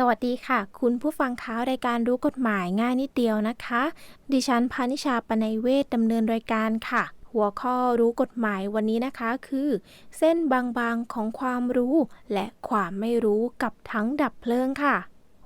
สวัสดีค่ะ คุณผู้ฟังคะรายการรู้กฎหมายง่ายนิดเดียวนะคะ ดิฉันพานิชาปนัยเวทดำเนินรายการค่ะ หัวข้อรู้กฎหมายวันนี้นะคะ คือ เส้นบางๆของความรู้ และความไม่รู้กับทั้งดับเพลิงค่ะ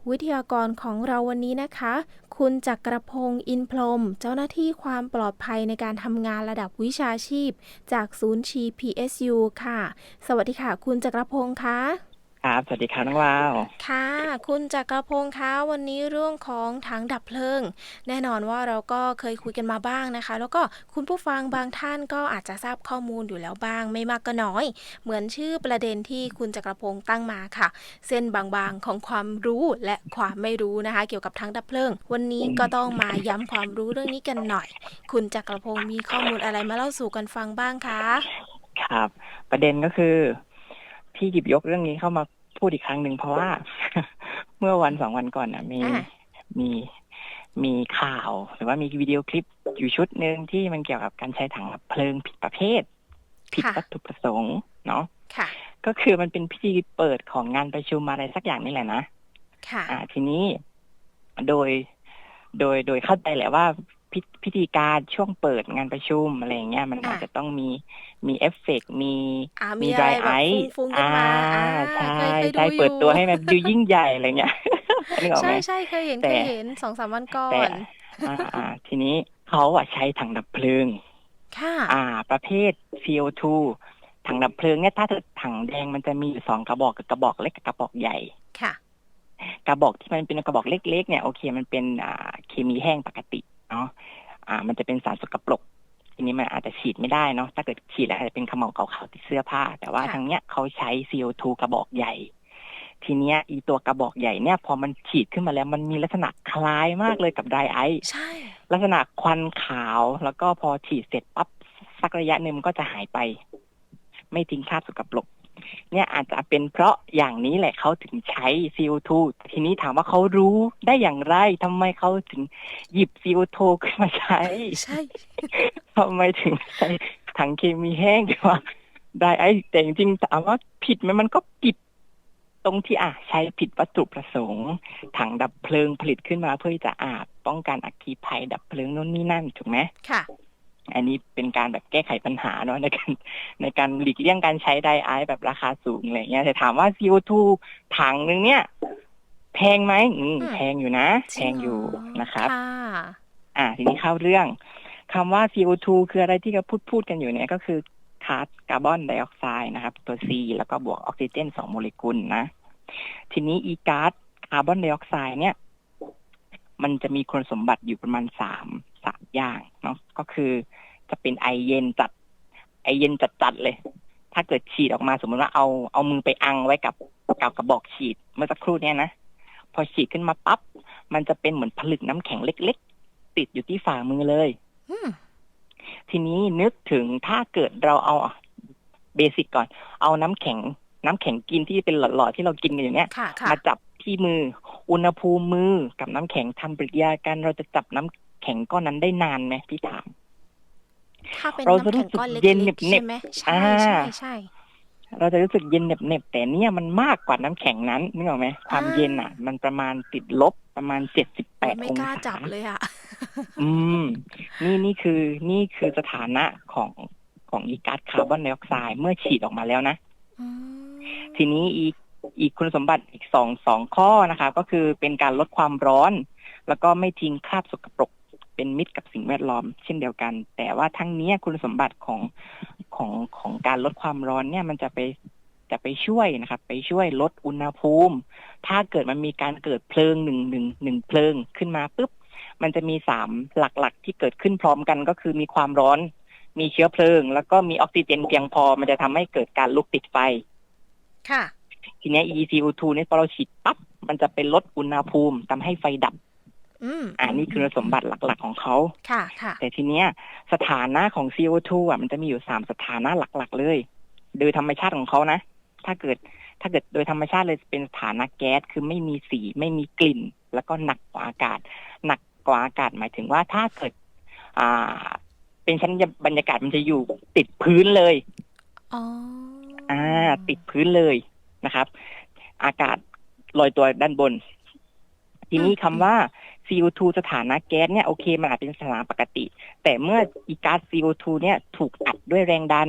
วิทยากรของเราวันนี้นะคะ คุณจักรพงศ์อินพรม เจ้าหน้าที่ความปลอดภัยในการทำงานระดับวิชาชีพ จากศูนย์ชี PSU ค่ะ สวัสดีค่ะ คุณจักรพงศ์คะ ครับ สวัสดีครับน้องวาว ค่ะ คุณจักรพงศ์คะวันนี้เรื่องของถังดับเพลิง แน่นอนว่าเราก็เคยคุยกันมาบ้างนะคะ แล้วก็คุณผู้ฟังบางท่านก็อาจจะทราบข้อมูลอยู่แล้วบ้าง ไม่มากก็น้อย เหมือนชื่อประเด็นที่คุณจักรพงศ์ตั้งมาค่ะ เส้นบางๆของความรู้และความไม่รู้นะคะ เกี่ยวกับถังดับเพลิง วันนี้ก็ต้องมาย้ำความรู้เรื่องนี้กันหน่อย คุณจักรพงศ์มีข้อมูลอะไรมาเล่าสู่กันฟังบ้างคะ ครับ ประเด็นก็คือ ที่หยิบยกเรื่องนี้เข้ามาพูดอีกครั้งหนึ่งเพราะว่า เมื่อวันสองวันก่อนนะมีอะมีมีข่าว หรือว่ามีวิดีโอคลิปอยู่ชุดหนึ่งที่มันเกี่ยวกับการใช้ถังดับเพลิงผิดประเภท ผิดค่ะวัตถุประสงค์เนาะค่ะ ก็คือมันเป็นพิธีเปิดของงานประชุมอะไรสักอย่างนี่แหละนะค่ะอ่าทีนี้โดยโดยโดยเข้าใจแหละว่า พิพิธีการช่วงเปิดงานประชุมอะไรอย่างเงี้ยมันอะอาจจะต้องมีมีเอฟเฟกต์มีอ่ามีมีดอะราไรยแบไอบซ์ฟุ้งๆขึ้นมาอ่าอ่าใช่เคยเคยใช่ดูเปิดอยู่ตัวให้มันดูยิ่งใหญ่อะไรเงี้ยนึกออกไหใช่มใช่เคยเห็นแต่เคยเห็นสองสามวันก่อแต่นอ่าอ่าทีนี้เขาอะใช้ถังดับเพลิงค่ะอ่า ประเภท CO2 ถังดับเพลิงเนี่ยถ้าถังแดงมันจะมีอยู่สองกระบอกกับกระบอกเล็กกับกระบอกใหญ่ค่ะกระบอกที่มันเป็นกระบอกเล็ก ๆ เนี่ยโอเคมันเป็นอ่าเคมีแห้งปกติ เนาะอ่า มันจะเป็นสารสกปรกทีนี้มันอาจจะฉีดไม่ได้เนาะถ้าเกิดฉีดแล้วอาจจะเป็นขมเหลาวขาวๆติดเสื้อผ้า แต่ว่าค่ะทางเนี้ยเขาใช้ CO2 กระบอกใหญ่ ทีเนี้ยอีตัวกระบอกใหญ่เนี่ย พอมันฉีดขึ้นมาแล้วมันมีลักษณะคล้ายมากเลยกับไดไอซ์ใช่ ลักษณะควันขาว แล้วก็พอฉีดเสร็จปั๊บสักระยะหนึ่งมันก็จะหายไป ไม่ทิ้งคราบสกปรก เนี่ยอาจจะเป็นเพราะอย่างนี้แหละเขาถึงใช้ CO2 ทีนี้ถามว่าเขารู้ได้อย่างไรทำไมเขาถึงหยิบ CO2 ขึ้นมาใช้ ใช่ทำไมถึงใช้ถังเคมีแห้งหรือว่าไดไอซ์แต่จริงๆถามว่าผิดไหมมันก็ผิดตรงที่อะใช้ผิดวัตถุประสงค์ ถังดับเพลิงผลิตขึ้นมาเพื่อที่จะอาบป้องกันอัคคีภัยดับเพลิงโน่นนี่นั่นถูกไหมค่ะ อันนี้เป็นการแบบแก้ไขปัญหาเนาะในการในการหลีกเลี่ยงการใช้ไดไอซ์แบบราคาสูงอะไรเงี้ยแต่ถามว่า CO2 ถังหนึ่งเนี่ย แพงไหมอืมอืมแพงอยู่นะ แพจริงอยู่เหนะครับค่ะอ่าทีนี้เข้าเรื่องคำว่า CO2 คืออะไรที่เราพูดพูดกันอยู่เนี่ยก็คือคาร์บคาร์บอนไดออกไซด์นะครับ ตัว C แล้วก็บวกออกซิเจนสองโมเลกุลนะ ทีนี้อีก๊าซคาร์บอนไดออกไซด์เนี่ย มันจะมีคุณสมบัติอยู่ประมาณสาม สามอย่างเนาะก็คือจะเป็นไอเย็นจัด ไอเย็นจัดจัดๆเลย ถ้าเกิดฉีดออกมาสมมติว่าเอาเอามือไปอังไว้กับกับกระบอกฉีดเมื่อสักครู่เนี้ยนะพอฉีดขึ้นมาปั๊บมันจะเป็นเหมือนผลึกน้ำแข็งเล็ก ๆ ติดอยู่ที่ฝ่ามือเลยอืมทีนี้นึกถึงถ้าเกิดเราเอาเบสิกก่อน เอาน้ำแข็ง น้ำแข็งกินที่เป็นหลอดๆที่เรากินกันอยู่เนี่ยค่ะค่ะมาจับที่มือ อุณหภูมิมือกับน้ำแข็งทำปฏิกิริยากันเราจะจับน้ำ แข็งก้อนนั้นได้นานไหมพี่ถามถ้าเป็นเราจะน้ำรู้แข็งสึกก้อนเล็เย็นกๆเหน็ใช่บๆไหมใช่อ่าใช่ใช่เราจะรู้สึกเย็นเหน็บๆแต่เนี่ยมันมากกว่าน้ำแข็งนั้นนึกออกไหมความอ่าเย็นอะ มันประมาณติดลบประมาณเจ็ดสิบแปดไม่องกล้าศาจับเลยอะ อืม นี่นี่คือนี่คือสถานะของของอีก๊าซคาร์บอนไดออกไซด์เมื่อฉีดออกมาแล้วนะอืมทีนี้อีกอีกคุณสมบัติอีกสองสองข้อนะคะ ก็คือเป็นการลดความร้อน แล้วก็ไม่ทิ้งคราบสกปรก เป็นมิตรกับสิ่งแวดล้อม เช่นเดียวกัน แต่ว่าทั้งเนี้ยคุณสมบัติของของของการลดความร้อนเนี่ยมันจะไปจะไปช่วยนะครับ ไปช่วยลดอุณหภูมิ ถ้าเกิดมันมีการเกิดเพลิงหนึ่งหนึ่งหนึ่งเพลิงขึ้นมาปุ๊บมันจะมีสามหลักๆ ที่เกิดขึ้นพร้อมกันก็คือมีความร้อน มีเชื้อเพลิง แล้วก็มีออกซิเจนเพียงพอ มันจะทำให้เกิดการลุกติดไฟ ค่ะ ทีเนี้ย ECO2 เนี่ยพอเราฉีดปั๊บมันจะไปลดอุณหภูมิทำให้ไฟดับ อืมอ่านี่คือสมบัติหลักๆของเขาค่ะค่ะแต่ทีเนี้ยสถานะของ CO2 อะมันจะมีอยู่สามสถานะหลักๆ เลย โดยธรรมชาติของเขานะ ถ้าเกิดถ้าเกิดโดยธรรมชาติเลยเป็นสถานะแก๊สคือไม่มีสีไม่มีกลิ่น แล้วก็หนักกว่าอากาศ หนักกว่าอากาศหมายถึงว่าถ้าเกิด อ่า เป็นชั้นบรรยากาศมันจะอยู่ติดพื้นเลยอ๋ออ่า ติดพื้นเลยนะครับ อากาศลอยตัวด้านบน ทีนี้อืมคำว่า CO2 สถานะแก๊สเนี่ยโอเคมันอาจเป็นสถานะปกติ แต่เมื่ออีก๊าซ CO2 เนี่ยถูกอัดด้วยแรงดัน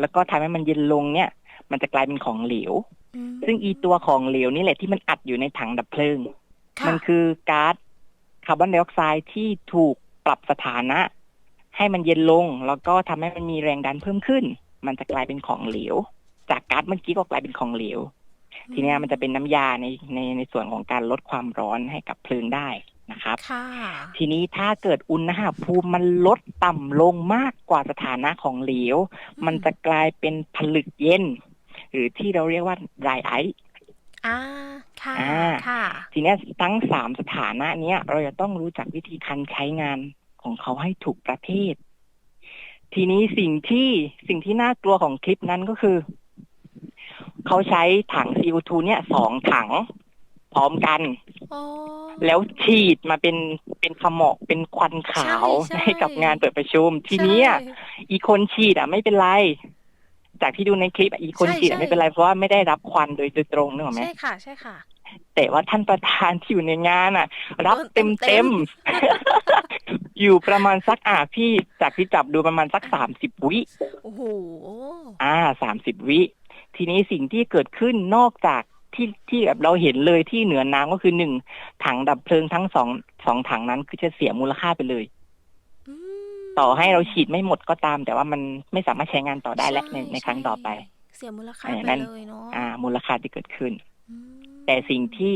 แล้วก็ทำให้มันเย็นลงเนี่ย มันจะกลายเป็นของเหลวอืมซึ่งอีตัวของเหลวนี่แหละที่มันอัดอยู่ในถังดับเพลิงค่ะมันคือก๊าซคาร์บอนไดออกไซด์ที่ถูกปรับสถานะ ให้มันเย็นลง แล้วก็ทำให้มันมีแรงดันเพิ่มขึ้น มันจะกลายเป็นของเหลว จากก๊าซเมื่อกี้ก็กลายเป็นของเหลวทีเนี้ยมันจะเป็นน้ำยาในในในส่วนของการลดความร้อนให้กับเพลิงได้ นะครับค่ะทีนี้ถ้าเกิดอุณหภูมิมันลดต่ำลงมากกว่าสถานะของเหลว มันจะกลายเป็นผลึกเย็น หรือที่เราเรียกว่า dry ice อ่าค่ะอ่าค่ะ ทีเนี้ยทั้งสามสถานะเนี้ย เราจะต้องรู้จักวิธีการใช้งานของเขาให้ถูกประเภท ทีนี้สิ่งที่สิ่งที่น่ากลัวของคลิปนั้นก็คือ เขาใช้ถัง CO2 เนี่ยสองถัง พร้อมกัน อ๋อ แล้วฉีดมาเป็นเป็นขมอกเป็นควันขาวใช่ใช่ให้กับงานเปิดประชุม ทีเนี้ย ใช่ อีคนฉีดอะไม่เป็นไร จากที่ดูในคลิปอะอีคนใช่ฉีดอะใช่ไม่เป็นไรเพราะว่าไม่ได้รับควันโดยโดยตรงนึกออกไหมใช่ค่ะ ใช่ค่ะ แต่ว่าท่านประธานที่อยู่ในงานอะ รับโดนเต็มเต็เต็มมอยู่ประมาณสักอะพี่จากที่จับดูประมาณสักสามสิบวิ โอ้โห อ่าสามสิบวิ ทีนี้สิ่งที่เกิดขึ้นนอกจาก ที่ที่แบบเราเห็นเลยที่เหนือน้ำก็คือหนึ่งถังดับเพลิงทั้งสองสองถังนั้นคือจะเสียมูลค่าไปเลยอืมต่อให้เราฉีดไม่หมดก็ตาม แต่ว่ามันไม่สามารถใช้งานต่อได้และในช่ในครั้งต่อไป เสียมูลค่าอ่าไปนั่นเลยเนาะอ่า มูลค่าที่เกิดขึ้นอืมแต่สิ่งที่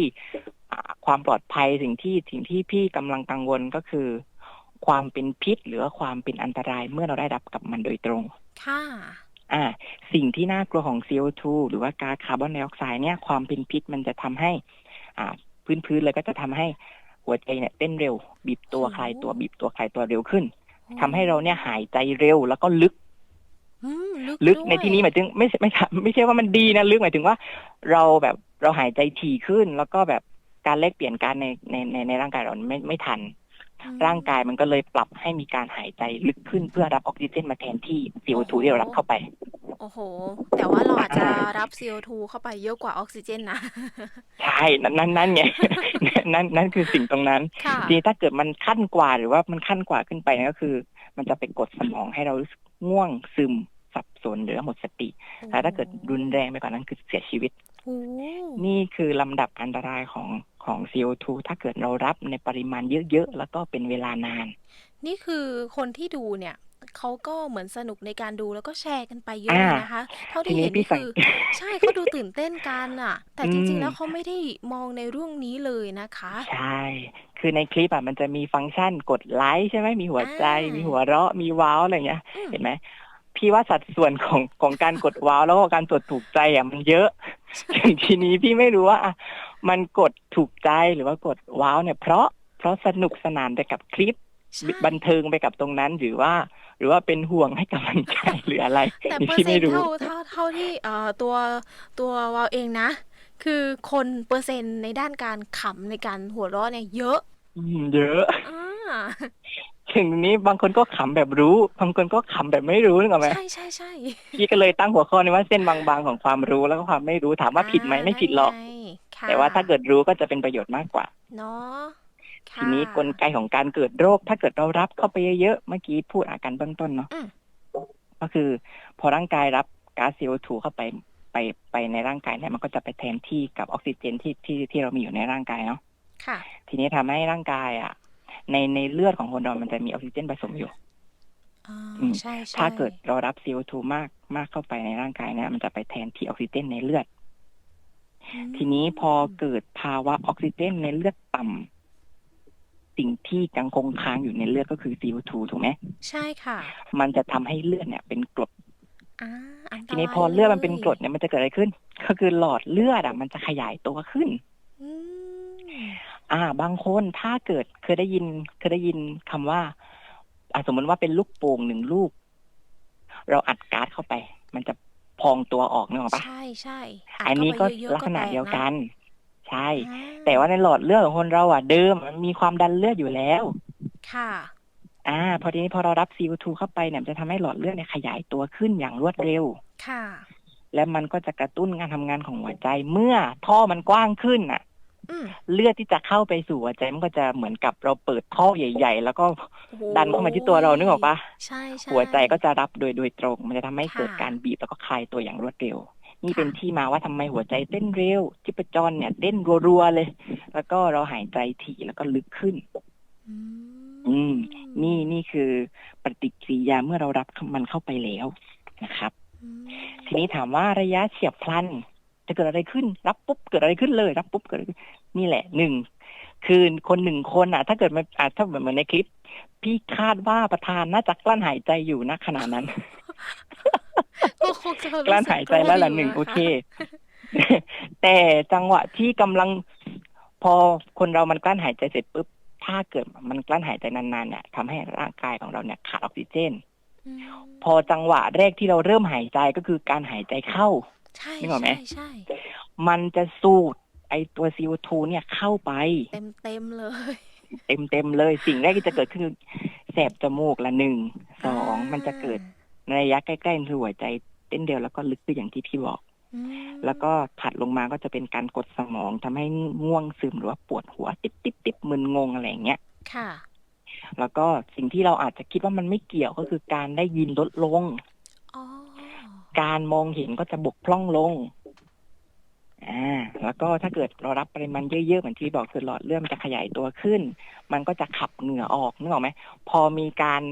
อ่าความปลอดภัยสิ่งที่สิ่งที่พี่กำลังกังวลก็คือ ความเป็นพิษหรือว่าความเป็นอันตรายเมื่อเราได้รับกับมันโดยตรง ค่ะ อ่าสิ่งที่น่ากลัวของ CO2 หรือว่าก๊าซคาร์บอนไดออกไซด์เนี่ยความเป็นพิษมันจะทำให้ อ่า พื้นๆเลยก็จะทำให้หัวใจเนี่ยเต้นเร็ว บีบตัวโอ้คลายตัวบีบตัวคลายตัวเร็วขึ้นโอ้ทำให้เราเนี่ยหายใจเร็วแล้วก็ลึกอืมลึกลึกด้วยในที่นี้หมายถึงไม่ใช่ไม่ใช่ไม่ใช่ว่ามันดีนะลึกหมายถึงว่า เราแบบเราหายใจถี่ขึ้น แล้วก็แบบการแลกเปลี่ยนการในในในในร่างกายเราไม่ไม่ทันอืม ร่างกายมันก็เลยปรับให้มีการหายใจลึกขึ้นเพื่อรับออกซิเจนมาแทนที่ CO2 ที่เรารับเข้าไป โอ้โห แต่ว่าเราอาจจะรับ CO2 เข้าไปเยอะกว่าออกซิเจนนะ ใช่ นั่นนั่นนั่นไงนั่นนั่นคือสิ่งตรงนั้นค่ะทีนี้ถ้าเกิดมันขั้นกว่าหรือว่ามันขั้นกว่าขึ้นไปนั่นก็คือ มันจะไปกดสมองให้เรารู้สึกง่วงซึมสับสนหรือหมดสติแต่ถ้าเกิดรุนแรงไปกว่านั้นคือเสียชีวิตโอ้โหนี่คือลำดับอันตรายของ ของ CO2 ถ้าเกิดเรารับในปริมาณเยอะๆ แล้วก็เป็นเวลานาน นี่คือคนที่ดูเนี่ยเขาก็เหมือนสนุกในการดูแล้วก็แชร์กันไปเยอะอ่าเลยนะคะ เท่าทีที่นี้เห็นพี่นี่สังคือ ใช่เขาดูตื่นเต้นกันอะ แต่จริงอืๆมแล้วเขาไม่ได้มองในเรื่องนี้เลยนะคะ ใช่ คือในคลิปอะมันจะมีฟังก์ชันกดไลค์ใช่ไหมมีหัวใจอ่ามีมีหัวเราะ มีว้าวอะไรอย่างเงี้ยอืมเห็นไหมพี่ว่าสัดส่วนของของการกดว้าวแล้วก็การกดถูกใจอะมันเยอะ ทีนี้พี่ไม่รู้ว่าอะมันกดถูกใจหรือว่ากดว้าวเนี่ย เพราะเพราะสนุกสนานไปกับคลิปใช่บันเทิงไปกับตรงนั้นหรือว่า หรือว่าเป็นห่วงให้กำลังใจหรืออะไรแต่นี่เปอร์พี่เซ็นไม่ต์รู้เท่าเท่าเท่าที่เอ่อตัวตัววาวเองนะ คือคนเปอร์เซ็นต์ในด้านการขำในการหัวเราะเนี่ยเยอะอืมเยอะอ่า ถึงนี้บางคนก็ขำแบบรู้ บางคนก็ขำแบบไม่รู้นึกออกไหมใช่ใช่ใช่พี่ก็เลยตั้งหัวข้อนี้ว่าเส้นบางๆของความรู้แล้วก็ความไม่รู้ถามว่าผิดไหมไม่ผิดหรอกนั่นไงค่ะแต่ว่าถ้าเกิดรู้ก็จะเป็นประโยชน์มากกว่า เนาะค่ะทีนี้กลไกของการเกิดโรค ถ้าเกิดเรารับเข้าไปเยอะๆเมื่อกี้พูดอาการเบื้องต้นเนาะอืมก็คือ พอร่างกายรับก๊าซ CO2 เข้าไปไปไปในร่างกายเนี่ยมันก็จะไปแทนที่กับออกซิเจนที่ที่ที่เรามีอยู่ในร่างกายเนาะค่ะทีนี้ทำให้ร่างกายอะ ในในเลือดของคนเรามันจะมีออกซิเจนผสมอยู่อ่าอืมใช่ใช่ถ้าเกิดเรารับ CO2 มากมากเข้าไปในร่างกายเนี่ยมันจะไปแทนที่ออกซิเจนในเลือดอืมทีนี้พอเกิดภาวะออกซิเจนในเลือดต่ำสิ่งที่ยังคงค้างอยู่ในเลือดก็คือ CO2 ถูกไหมใช่ค่ะ มันจะทำให้เลือดเนี่ย เป็นกรดอ่าอันตทีนี้รายพอเลือดมันเป็นลยกรดเนี่ยมันจะเกิดอะไรขึ้น ก็คือหลอดเลือดอะ มันจะขยายตัวขึ้น อืมอ่า บางคนถ้าเกิดเคยได้ยิน เคยได้ยินคำว่าอ่าสมมติว่าเป็นลูกโป่งหนึ่งลูก เราอัดก๊าซเข้าไป มันจะพองตัวออกนึกออกปะใช่ใช่อันนี้ก็เข้าไปเยอะๆลักษณะแตเดียวกัน ใช่อ่แต่ว่าในหลอดเลือดของคนเราอะเดิมมันมีความดันเลือดอยู่แล้ว ค่ะ อ่า พอทีนี้พอเรารับ CO2 เข้าไปเนี่ยมันจะทำให้หลอดเลือดเนี่ยขยายตัวขึ้นอย่างรวดเร็ว ค่ะ และมันก็จะกระตุ้นการทำงานของหัวใจ เมื่อท่อมันกว้างขึ้นน่ะอืม เลือดที่จะเข้าไปสู่หัวใจมันก็จะเหมือนกับเราเปิดท่อใหญ่ ๆ แล้วก็โอ้โหดันเข้ามาที่ตัวเรานึกออกปะใช่ใช่หัวใจก็จะรับโดยโดยตรง มันจะทำให้ค่ะเกิดการบีบแล้วก็คลายตัวอย่างรวดเร็ว นี่ค่ะเป็นที่มาว่าทำไมหัวใจเต้นเร็วจิปจรเนี่ยเต้นรัวๆเลย แล้วก็เราหายใจถี่แล้วก็ลึกขึ้นอืมอืมนี่นี่คือปฏิกิริยาเมื่อเรารับมันเข้าไปแล้วนะครับอืมทีนี้ถามว่าระยะเฉียบพลัน จะเกิดอะไรขึ้น รับปุ๊บเกิดอะไรขึ้นเลย รับปุ๊บเกิดอะไรขึ้นนี่แหละหนึ่งคือคนหนึ่งคนอะ ถ้าเกิดมันอะถ้าเหมือนในคลิป พี่คาดว่าประธานน่าจะกลั้นหายใจอยู่ณขณะนั้นก็คงจะรู้กลั้นหายใจแล้วล่ะหนึ่งสึกโอตัวเค แต่จังหวะที่กำลังพอคนเรามันกลั้นหายใจเสร็จปุ๊บถ้าเกิดมันกลั้นหายใจนานๆเนี่ยทำให้ร่างกายของเราเนี่ยขาดออกซิเจนอืมพอจังหวะแรกที่เราเริ่มหายใจก็คือการหายใจเข้า ใช่นึกออกไหม ใช่ใช่มันจะสูดไอตัว CO2 เนี่ยเข้าไป เต็มเต็มๆเลย เต็มเต็มๆเลยสิ่งแรกที่จะเกิดขึ้นคือแสบจมูกละหนึ่งสองมันจะเกิดในระยะใกล้ๆคือหัวใจเต้นเดียวแล้วก็ลึกไปอย่างที่พี่บอก อืมแล้วก็ถัดลงมาก็จะเป็นการกดสมองทำให้ง่วงซึมหรือว่าปวดหัวติ๊บติ๊บติ๊บมึนงงอะไรอย่างเงี้ยค่ะ แล้วก็สิ่งที่เราอาจจะคิดว่ามันไม่เกี่ยวก็คือการได้ยินลดลง อ๋อ การมองเห็นก็จะบกพร่องลง อ่า แล้วก็ถ้าเกิดเรารับปริมาณเยอะๆ เหมือนที่บอกคือหลอดเลือดมันจะขยายตัวขึ้น มันก็จะขับเหงื่อออกนึกออกไหม พอมีการ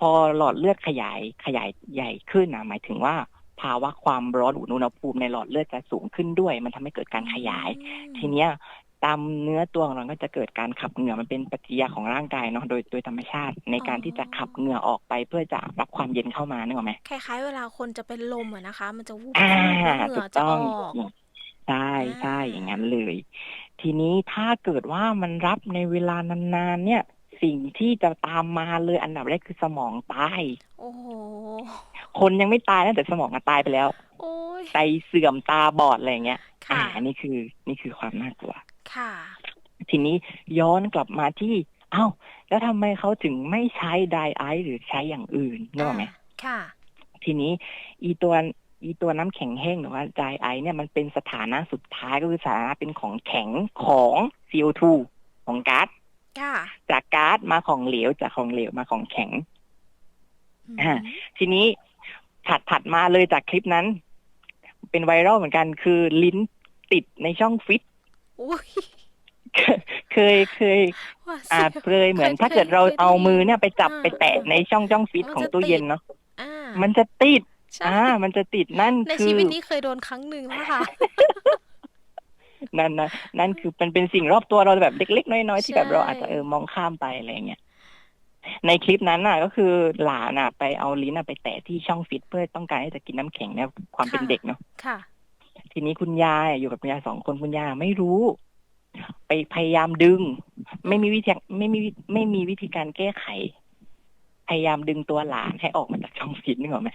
พอหลอดเลือดขยายขยายใหญ่ขึ้นนะหมายถึงว่าภาวะความร้อนอุณหภูมิในหลอดเลือดจะสูงขึ้นด้วย มันทำให้เกิดการขยาย ทีเนี้ย ตามเนื้อตัวของเราก็จะเกิดการขับเหงื่อมันเป็นปฏิกิริยาของร่างกายเนาะโดยโดยธรรมชาติในการที่จะขับเหงื่อออกไปเพื่อจะรับความเย็นเข้ามานึกออกไหมคล้ายๆเวลาคนจะเป็นลมอะนะคะ มันจะวูบอ่าแล้วเหงื่ถูอกจะต้อองอกใช่ใช่อย่างนั้นเลย ทีนี้ถ้าเกิดว่ามันรับในเวลานานๆเนี่ย สิ่งที่จะตามมาเลยอันดับแรกคือสมองตายโอ้โหคนยังไม่ตายนะแต่สมองอะตายไปแล้วโอ้ยไตเสื่อมตาบอดอะไรอย่างเงี้ยอ่าค่ะอันนี้คือนี่คือความน่ากลัว ค่ะ ทีนี้ย้อนกลับมาที่เอ้า แล้วทำไมเขาถึงไม่ใช้ไดไอซ์หรือใช้อย่างอื่นนึกออกไหมอ่าค่ะ ทีนี้ อีตัวอีตัวน้ำแข็งแห้งหรือว่าไดไอซ์เนี่ยมันเป็นสถานะสุดท้ายก็คือสถานะเป็นของแข็งของ CO2 ของก๊าซค่ะจากก๊าซมาของเหลวจากของเหลวมาของแข็งมอ่าทีนี้ถัดถัดมาเลยจากคลิปนั้น เป็นไวรัลเหมือนกันคือลิ้นติดในช่องฟิต อุ้ยเคยเคยหว่าอ่าเสียวเคยเหมือนเคยถ้าเกิดเราเคยได้เอายินมือเนี่ยไปจับอ่าไปแตะในช่องช่องฟิตมันของจะตู้ติดเย็นเนาะอ่ามันจะติดใช่อ่ามันจะติดนั่นในคืชีอวิตนี้เคยโดนครั้งหนึ่งแล้วค่ะนั่นนะนั่นคือมันเป็นสิ่งรอบตัวเราแบบเล็กๆน้อยๆที่แบบใช่เราอาจจะเออมองข้ามไปอะไรอย่างเงี้ยในคลิปนั้นน่ะ ก็คือหลานน่ะ ไปเอาลิ้นน่ะไปแตะที่ช่องฟิตเพื่อต้องการให้จะกินน้ำแข็งเนี่ยความเป็นเด็กเนาะค่ะ ทีนี้คุณยายอยู่กับคุณยายสองคนคุณยายไม่รู้ ไปพยายามดึง ไม่มีวิธีไม่มีไม่มีวิธีการแก้ไข พยายามดึงตัวหลานให้ออกมาจากช่องฟิตนึกออกไหม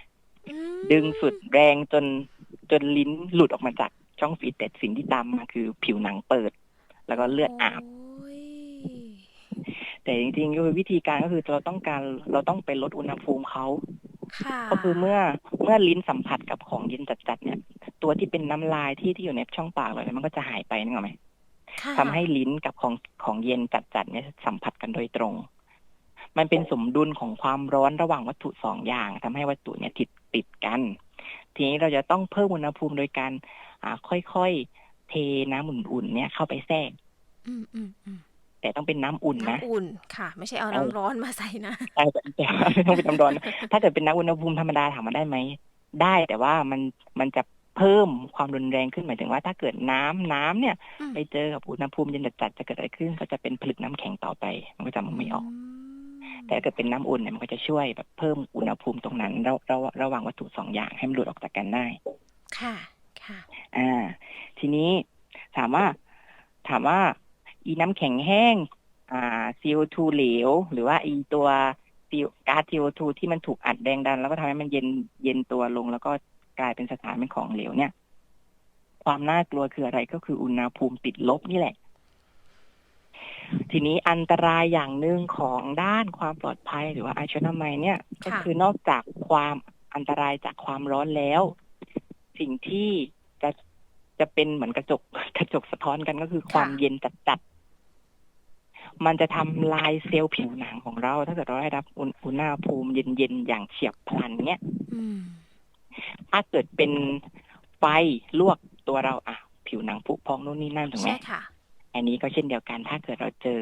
อืมดึงสุดแรงจนจนลิ้นหลุดออกมาจากช่องฟิตแต่สิ่งที่ตามมาคือผิวหนังเปิด แล้วก็เลือดอาบโอ้ยแต่จริงๆก็คือวิธีการก็คือเราต้องการเราต้องไปลดอุณหภูมิเขาค่ะ ก็คือเมื่อเมื่อลิ้นสัมผัสกับของเย็นจัดๆเนี่ย ตัวที่เป็นน้ำลายที่ที่อยู่ในช่องปากเราเนี่ยมันก็จะหายไปนึกออกไหมค่ะทำให้ลิ้นกับของของเย็นจัดๆเนี่ยสัมผัสกันโดยตรง มันเป็นสมดุลของความร้อนระหว่างวัตถุสองอย่างทำให้วัตถุเนี่ยติดติดกัน ทีนี้เราจะต้องเพิ่มอุณหภูมิโดยการอ่าค่อยๆเทน้ำอุ่นๆเนี่ยเข้าไปแทรกอืมอืมอืม แต่ต้องเป็นน้ำอุ่นนะน้ำอุ่นค่ะ ไม่ใช่เอาเออน้ำร้อนมาใส่นะแต่แต่ว่าไม่ต้องเป็นน้ำร้อนนะถ้าเกิดเป็นน้ำอุณหภูมิธรรมดาถามมาได้ไหม ได้แต่ว่ามันมันจะเพิ่มความรุนแรงขึ้นหมายถึงว่า ถ้าเกิดน้ำน้ำเนี่ยอืมไปเจอกับอุณหภูมิเย็นจัดๆจะเกิดอะไรขึ้น ก็จะเป็นผลึกน้ำแข็งต่อไป มันก็จะไม่ออก แต่ถ้าเกิดเป็นน้ำอุ่นเนี่ยมันก็จะช่วยแบบเพิ่มอุณหภูมิตรงนั้นระระระหว่างวัตถุสองอย่างให้มันหลุดออกจากกันได้ค่ะค่ะ อ่า ทีนี้ถามว่าถามว่า อีน้ำแข็งแห้งอ่า CO2 เหลว หรือว่าอีตัว CO ก๊าซ CO2 ที่มันถูกอัดแรงดัน แล้วก็ทำให้มันเย็นเย็นตัวลง แล้วก็กลายเป็นสถานเป็นของเหลวเนี่ย ความน่ากลัวคืออะไรก็คืออุณหภูมิติดลบนี่แหละ ทีนี้อันตรายอย่างหนึ่งของด้านความปลอดภัยหรือว่าอาชนามัยเนี่ย ก็ค่ะคือนอกจากความอันตรายจากความร้อนแล้ว สิ่งที่จะจะเป็นเหมือนกระจกกระจกสะท้อนกันก็คือความค่ะเย็นจัดๆ มันจะทำลายเซลล์ผิวหนังของเรา ถ้าเกิดเราได้รับอุณอุณหภูมิเย็นๆอย่างเฉียบพลันเนี้ยอืมถ้าเกิดเป็นไฟลวกตัวเราอะ ผิวหนังผุพองนู่นนี่นั่นถูกไหมใช่ค่ะอันนี้ก็เช่นเดียวกัน ถ้าเกิดเราเจอ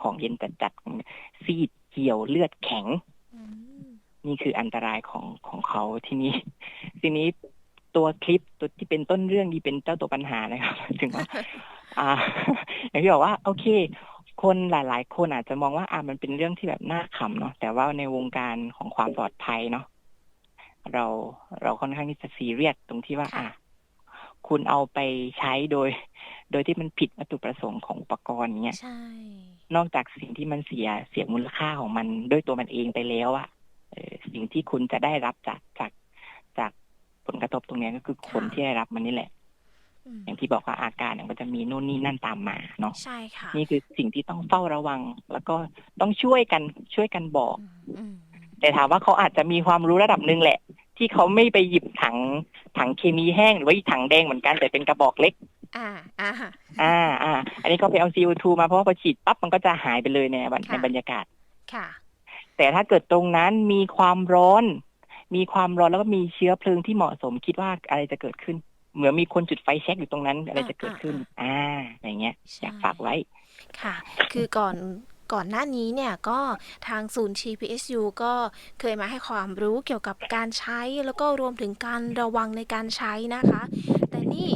ของเย็นจัดๆซีดเหี่ยวเลือดแข็งอืมนี่คืออันตรายของของเขาทีนี้ ทีนี้ตัวคลิปตัวที่เป็นต้นเรื่องที่เป็นเจ้าตัวปัญหานะครับ ถึงว่า อ่าอย่างที่บอกว่า โอเค คนหลาย ๆ คนอาจจะมองว่าอ่ามันเป็นเรื่องที่แบบน่าขำเนาะแต่ว่าในวงการของความปลอดภัยเนาะเราเราค่อนข้างที่จะซีเรียสตรงที่ว่าค่ะอะคุณเอาไปใช้โดย โดยที่มันผิดวัตถุประสงค์ของอุปกรณ์เนี้ยใช่นอกจากสิ่งที่มันเสียเสียมูลค่าของมันด้วยตัวมันเองไปแล้วอะเอ่อสิ่งที่คุณจะได้รับจากจากจากผลกระทบตรงเนี้ยก็คือคนที่ได้รับมันนี่แหละ อืมอย่างที่บอกว่าอาการเนี่ยมันจะมีนู่นนี่นั่นตามมาเนาะใช่ค่ะนี่คือสิ่งที่ต้องเฝ้าระวัง แล้วก็ต้องช่วยกันช่วยกันบอกอืมอืมแต่ถามว่าเขาอาจจะมีความรู้ระดับหนึ่งแหละ ที่เขาไม่ไปหยิบถังถังเคมีแห้งหรือว่าอีกถังแดงเหมือนกันแต่เป็นกระบอกเล็กอ่าอ่าอ่าอ่าอันนี้เขาไปเอา CO2 มาเพราะว่าพอฉีดปั๊บมันก็จะหายไปเลยในบรรค่ะในบรรยากาศค่ะ แต่ถ้าเกิดตรงนั้นมีความร้อน มีความร้อนแล้วก็มีเชื้อเพลิงที่เหมาะสมคิดว่าอะไรจะเกิดขึ้น เหมือนมีคนจุดไฟแช็กอยู่ตรงนั้น อะไรจะเกิดขึ้น อ่าอย่างเงี้ยใช่อยากฝากไว้ ค่ะ คือก่อนก่อนหน้านี้เนี่ยก็ทางศูนย์ GPSU ก็เคยมาให้ความรู้เกี่ยวกับการใช้แล้วก็รวมถึงการระวังในการใช้นะคะ แต่นี่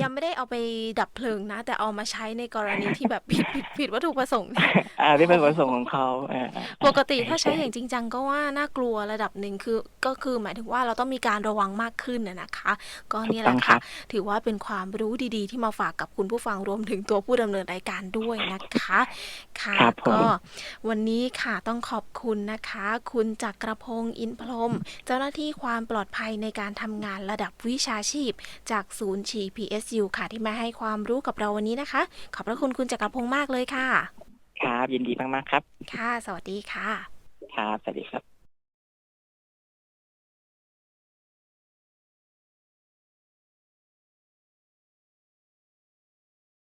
ยังไม่ได้เอาไปดับเพลิงนะ แต่เอามาใช้ในกรณีที่แบบผิดผิดผิดวัตถุประสงค์เนี่ยอ่าที่เป็นประสงค์ของเขาเออปกติถ้าใช้อย่างจริงจังก็ว่าน่ากลัวระดับหนึ่งคือก็คือหมายถึงว่าเราต้องมีการระวังมากขึ้นนะนะคะ ก็ถูนี่กแหต้อละงคค่ะรับถือว่าเป็นความรู้ดีๆ ที่มาฝากกับคุณผู้ฟังรวมถึงตัวผู้ดำเนินรายการด้วยนะคะค่ะครับผมก็วันนี้ค่ะต้องขอบคุณนะคะ คุณจักรพงศ์อินพรหมเจ้าหน้าที่ความปลอดภัยในการทำงานระดับวิชาชีพ จากศูนย์ GPSU ค่ะ ที่มาให้ความรู้กับเราวันนี้นะคะ ขอบพระคุณคุณจักรพงศ์มากเลยค่ะ ครับ ยินดีมากๆครับ ค่ะ สวัสดีค่ะ ครับ สวัสดีครับ